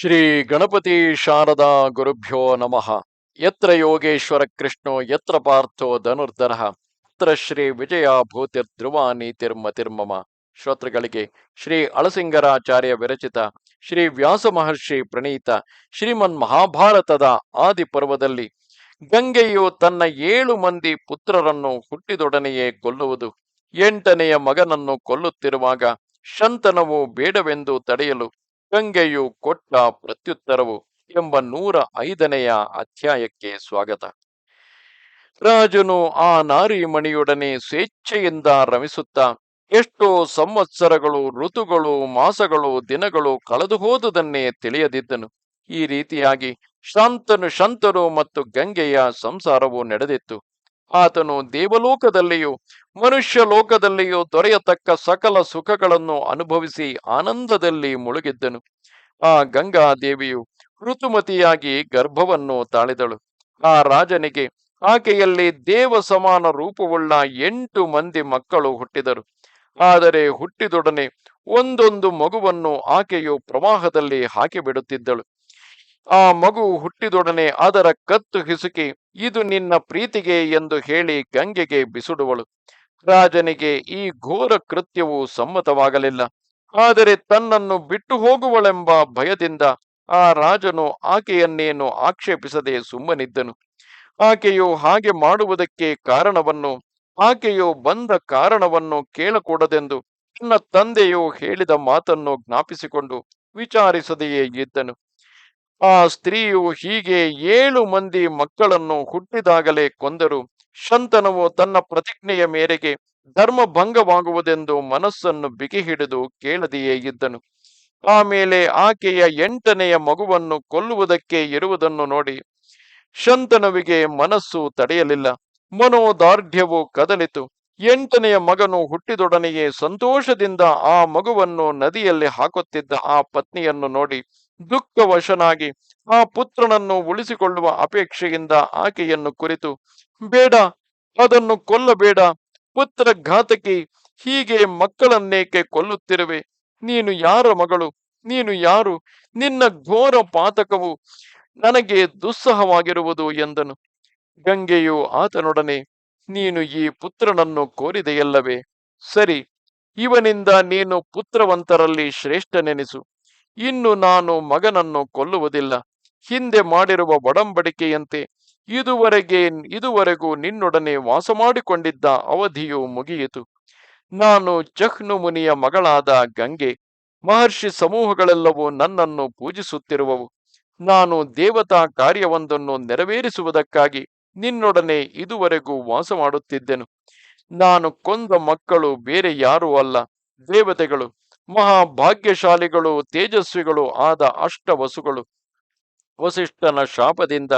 ಶ್ರೀ ಗಣಪತಿ ಶಾರದಾ ಗುರುಭ್ಯೋ ನಮಃ. ಯತ್ರ ಯೋಗೇಶ್ವರ ಕೃಷ್ಣೋ, ಯತ್ರ ಪಾರ್ಥೋ ಧನುರ್ಧರ, ಯತ್ರ ಶ್ರೀ ವಿಜಯ ಭೂತಿರ್ಧ್ರುವ ನೀತಿರ್ಮತಿರ್ಮಮ ಶ್ರೋತೃಗಳಿಗೆ ಶ್ರೀ ಅಳಸಿಂಗರಾಚಾರ್ಯ ವಿರಚಿತ ಶ್ರೀ ವ್ಯಾಸ ಮಹರ್ಷಿ ಪ್ರಣೀತ ಶ್ರೀಮನ್ ಮಹಾಭಾರತದ ಆದಿ ಪರ್ವದಲ್ಲಿ ಗಂಗೆಯು ತನ್ನ ಏಳು ಮಂದಿ ಪುತ್ರರನ್ನು ಹುಟ್ಟಿದೊಡನೆಯೇ ಕೊಲ್ಲುವುದು, ಎಂಟನೆಯ ಮಗನನ್ನು ಕೊಲ್ಲುತ್ತಿರುವಾಗ ಶಂತನವು ಬೇಡವೆಂದು ತಡೆಯಲು ಗಂಗೆಯು ಕೊಟ್ಟ ಪ್ರತ್ಯುತ್ತರವು ಎಂಬ ನೂರ ಐದನೆಯ ಅಧ್ಯಾಯಕ್ಕೆ ಸ್ವಾಗತ. ರಾಜನು ಆ ನಾರಿಮಣಿಯೊಡನೆ ಸ್ವೇಚ್ಛೆಯಿಂದ ರಮಿಸುತ್ತಾ, ಎಷ್ಟೋ ಸಂವತ್ಸರಗಳು, ಋತುಗಳು, ಮಾಸಗಳು, ದಿನಗಳು ಕಳೆದು ಹೋದುದನ್ನೇ ತಿಳಿಯದಿದ್ದನು. ಈ ರೀತಿಯಾಗಿ ಶಾಂತನು ಶಂತನು ಮತ್ತು ಗಂಗೆಯ ಸಂಸಾರವು ನಡೆದಿತ್ತು. ಆತನು ದೇವಲೋಕದಲ್ಲಿಯೂ ಮನುಷ್ಯ ಲೋಕದಲ್ಲಿಯೂ ದೊರೆಯತಕ್ಕ ಸಕಲ ಸುಖಗಳನ್ನು ಅನುಭವಿಸಿ ಆನಂದದಲ್ಲಿ ಮುಳುಗಿದ್ದನು. ಆ ಗಂಗಾ ದೇವಿಯು ಋತುಮತಿಯಾಗಿ ಗರ್ಭವನ್ನು ತಾಳಿದಳು. ಆ ರಾಜನಿಗೆ ಆಕೆಯಲ್ಲಿ ದೇವ ಸಮಾನ ರೂಪವುಳ್ಳ ಎಂಟು ಮಂದಿ ಮಕ್ಕಳು ಹುಟ್ಟಿದರು. ಆದರೆ ಹುಟ್ಟಿದೊಡನೆ ಒಂದೊಂದು ಮಗುವನ್ನು ಆಕೆಯು ಪ್ರವಾಹದಲ್ಲಿ ಹಾಕಿಬಿಡುತ್ತಿದ್ದಳು. ಆ ಮಗು ಹುಟ್ಟಿದೊಡನೆ ಅದರ ಕತ್ತು ಹಿಸುಕಿ, ಇದು ನಿನ್ನ ಪ್ರೀತಿಗೆ ಎಂದು ಹೇಳಿ ಗಂಗೆಗೆ ಬಿಸುಡುವಳು. ರಾಜನಿಗೆ ಈ ಘೋರ ಕೃತ್ಯವು ಸಮ್ಮತವಾಗಲಿಲ್ಲ. ಆದರೆ ತನ್ನನ್ನು ಬಿಟ್ಟು ಹೋಗುವಳೆಂಬ ಭಯದಿಂದ ಆ ರಾಜನು ಆಕೆಯನ್ನೇನು ಆಕ್ಷೇಪಿಸದೆ ಸುಮ್ಮನಿದ್ದನು. ಆಕೆಯು ಹಾಗೆ ಮಾಡುವುದಕ್ಕೆ ಕಾರಣವನ್ನು, ಆಕೆಯು ಬಂದ ಕಾರಣವನ್ನು ಕೇಳಕೂಡದೆಂದು ತನ್ನ ತಂದೆಯು ಹೇಳಿದ ಮಾತನ್ನು ಜ್ಞಾಪಿಸಿಕೊಂಡು ವಿಚಾರಿಸದೆಯೇ ಇದ್ದನು. ಆ ಸ್ತ್ರೀಯು ಹೀಗೆ ಏಳು ಮಂದಿ ಮಕ್ಕಳನ್ನು ಹುಟ್ಟಿದಾಗಲೇ ಕೊಂದರು. ಶಂತನವು ತನ್ನ ಪ್ರತಿಜ್ಞೆಯ ಮೇರೆಗೆ ಧರ್ಮ ಭಂಗವಾಗುವುದೆಂದು ಮನಸ್ಸನ್ನು ಬಿಗಿ ಹಿಡಿದು ಕೇಳದೆಯೇ ಇದ್ದನು. ಆಮೇಲೆ ಆಕೆಯ ಎಂಟನೆಯ ಮಗುವನ್ನು ಕೊಲ್ಲುವುದಕ್ಕೆ ಇರುವುದನ್ನು ನೋಡಿ ಶಂತನವಿಗೆ ಮನಸ್ಸು ತಡೆಯಲಿಲ್ಲ. ಮನೋದಾರ್ಢ್ಯವು ಕದಲಿತು. ಎಂಟನೆಯ ಮಗನು ಹುಟ್ಟಿದೊಡನೆಯೇ ಸಂತೋಷದಿಂದ ಆ ಮಗುವನ್ನು ನದಿಯಲ್ಲಿ ಹಾಕುತ್ತಿದ್ದ ಆ ಪತ್ನಿಯನ್ನು ನೋಡಿ ದುಃಖವಶನಾಗಿ ಆ ಪುತ್ರನನ್ನು ಉಳಿಸಿಕೊಳ್ಳುವ ಅಪೇಕ್ಷೆಯಿಂದ ಆಕೆಯನ್ನು ಕುರಿತು, ಬೇಡ, ಅದನ್ನು ಕೊಲ್ಲಬೇಡ ಪುತ್ರ ಘಾತಕಿ ಹೀಗೆ ಮಕ್ಕಳನ್ನೇಕೆ ಕೊಲ್ಲುತ್ತಿರುವೆ? ನೀನು ಯಾರ ಮಗಳು? ನೀನು ಯಾರು? ನಿನ್ನ ಘೋರ ಪಾತಕವು ನನಗೆ ದುಸ್ಸಹವಾಗಿರುವುದು ಎಂದನು. ಗಂಗೆಯು ಆತನೊಡನೆ, ನೀನು ಈ ಪುತ್ರನನ್ನು ಕೋರಿದೆಯಲ್ಲವೇ? ಸರಿ, ಇವನಿಂದ ನೀನು ಪುತ್ರವಂತರಲ್ಲಿ ಶ್ರೇಷ್ಠನೆನಿಸು. ಇನ್ನು ನಾನು ಮಗನನ್ನು ಕೊಲ್ಲುವುದಿಲ್ಲ. ಹಿಂದೆ ಮಾಡಿರುವ ಒಡಂಬಡಿಕೆಯಂತೆ ಇದುವರೆಗೆ ಇದುವರೆಗೂ ನಿನ್ನೊಡನೆ ವಾಸ ಮಾಡಿಕೊಂಡಿದ್ದ ಅವಧಿಯು ಮುಗಿಯಿತು. ನಾನು ಚಹ್ನು ಮುನಿಯ ಮಗಳಾದ ಗಂಗೆ, ಮಹರ್ಷಿ ಸಮೂಹಗಳೆಲ್ಲವೂ ನನ್ನನ್ನು ಪೂಜಿಸುತ್ತಿರುವವು. ನಾನು ದೇವತಾ ಕಾರ್ಯವೊಂದನ್ನು ನೆರವೇರಿಸುವುದಕ್ಕಾಗಿ ನಿನ್ನೊಡನೆ ಇದುವರೆಗೂ ವಾಸ ಮಾಡುತ್ತಿದ್ದೆನು ನಾನು ಕೊಂದ ಮಕ್ಕಳು ಬೇರೆ ಯಾರೂ ಅಲ್ಲ. ದೇವತೆಗಳು ಮಹಾಭಾಗ್ಯಶಾಲಿಗಳು, ತೇಜಸ್ವಿಗಳು ಆದ ಅಷ್ಟವಸುಗಳು. ವಸಿಷ್ಠನ ಶಾಪದಿಂದ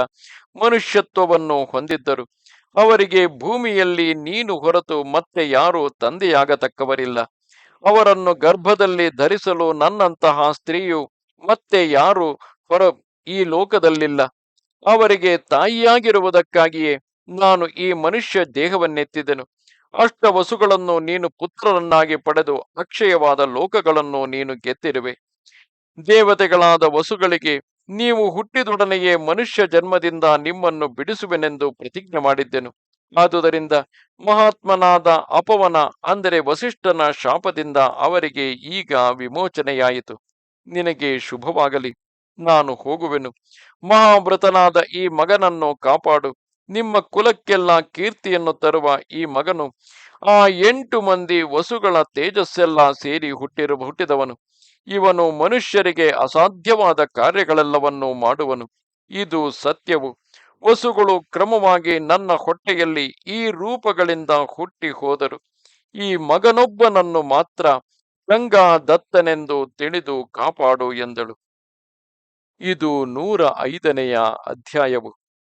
ಮನುಷ್ಯತ್ವವನ್ನು ಹೊಂದಿದ್ದರು. ಅವರಿಗೆ ಭೂಮಿಯಲ್ಲಿ ನೀನು ಹೊರತು ಮತ್ತೆ ಯಾರೂ ತಂದೆಯಾಗತಕ್ಕವರಿಲ್ಲ. ಅವರನ್ನು ಗರ್ಭದಲ್ಲಿ ಧರಿಸಲು ನನ್ನಂತಹ ಸ್ತ್ರೀಯು ಮತ್ತೆ ಯಾರು ಹೊರ ಈ ಲೋಕದಲ್ಲಿಲ್ಲ. ಅವರಿಗೆ ತಾಯಿಯಾಗಿರುವುದಕ್ಕಾಗಿಯೇ ನಾನು ಈ ಮನುಷ್ಯ ದೇಹವನ್ನೆತ್ತಿದೆನು. ಅಷ್ಟ ವಸುಗಳನ್ನು ನೀನು ಪುತ್ರರನ್ನಾಗಿ ಪಡೆದು ಅಕ್ಷಯವಾದ ಲೋಕಗಳನ್ನು ನೀನು ಗೆದ್ದಿರುವೆ. ದೇವತೆಗಳಾದ ವಸುಗಳಿಗೆ ನೀವು ಹುಟ್ಟಿದೊಡನೆಯೇ ಮನುಷ್ಯ ಜನ್ಮದಿಂದ ನಿಮ್ಮನ್ನು ಬಿಡಿಸುವೆನೆಂದು ಪ್ರತಿಜ್ಞೆ ಮಾಡಿದ್ದೆನು. ಆದುದರಿಂದ ಮಹಾತ್ಮನಾದ ಅಪವನ, ಅಂದರೆ ವಸಿಷ್ಠನ ಶಾಪದಿಂದ ಅವರಿಗೆ ಈಗ ವಿಮೋಚನೆಯಾಯಿತು. ನಿನಗೆ ಶುಭವಾಗಲಿ. ನಾನು ಹೋಗುವೆನು. ಮಹಾವ್ರತನಾದ ಈ ಮಗನನ್ನು ಕಾಪಾಡು. ನಿಮ್ಮ ಕುಲಕ್ಕೆಲ್ಲ ಕೀರ್ತಿಯನ್ನು ತರುವ ಈ ಮಗನು ಆ ಎಂಟು ಮಂದಿ ವಸುಗಳ ತೇಜಸ್ಸೆಲ್ಲ ಸೇರಿ ಹುಟ್ಟಿರು, ಹುಟ್ಟಿದವನು. ಇವನು ಮನುಷ್ಯರಿಗೆ ಅಸಾಧ್ಯವಾದ ಕಾರ್ಯಗಳೆಲ್ಲವನ್ನೂ ಮಾಡುವನು. ಇದು ಸತ್ಯವು. ವಸುಗಳು ಕ್ರಮವಾಗಿ ನನ್ನ ಹೊಟ್ಟೆಯಲ್ಲಿ ಈ ರೂಪಗಳಿಂದ ಹುಟ್ಟಿ ಹೋದರು. ಈ ಮಗನೊಬ್ಬನನ್ನು ಮಾತ್ರ ಗಂಗಾ ದತ್ತನೆಂದು ತಿಳಿದು ಕಾಪಾಡು ಎಂದಳು. ಇದು ನೂರ ಐದನೆಯ ಅಧ್ಯಾಯವು.